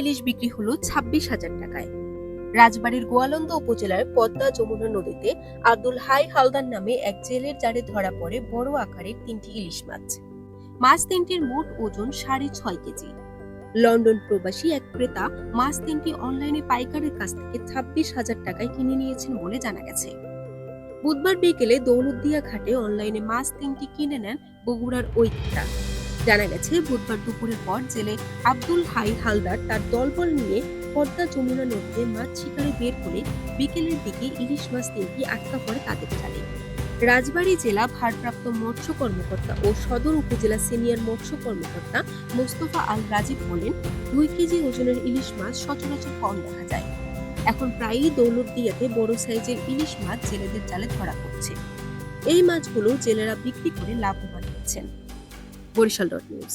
ইলিশ বিক্রি হলো ছাব্বিশ হাজার টাকায়। রাজবাড়ির গোয়ালন্দ উপজেলার পদ্মা যমুনা নদীতে আব্দুল হাই হালদার নামে এক জেলের জারে ধরা পড়ে বড় আকারের তিনটি ইলিশ মাছ। মাছ তিনটির মোট ওজন সাড়ে ছয় কেজি। লন্ডন প্রবাসী এক ক্রেতা মাছ তিনটি অনলাইনে পাইকারের কাছ থেকে ছাব্বিশ হাজার টাকায় কিনে নিয়েছেন বলে জানা গেছে। বুধবার বিকেলে দৌলতদিয়া ঘাটে অনলাইনে মাছ তিনটি কিনে নেন বগুড়ার ওই জানা গেছে, বুধবার দুপুরের পর জেলে আব্দুল হাই হালদার তার দলবল নিয়ে পদ্মা যমুনা নদীতে মাছ শিকারে বের করে বিকেলের দিকে ইলিশ মাছ তিনটি আটকা পড়ে তাদের জালে। রাজবাড়ী জেলা ভারপ্রাপ্ত মৎস্য কর্মকর্তা ও সদর উপজেলা সিনিয়র মৎস্য কর্মকর্তা মোস্তফা আল রাজীব বলেন, দুই কেজি ওজনের ইলিশ মাছ সচরাচর কম দেখা যায়। এখন প্রায়ই দৌলতদিয়াতে বড় সাইজের ইলিশ মাছ জেলেদের জালে ধরা পড়ছে। এই মাছগুলো জেলেরা বিক্রি করে লাভবান হচ্ছেন বরিশাল ডট নিউজ।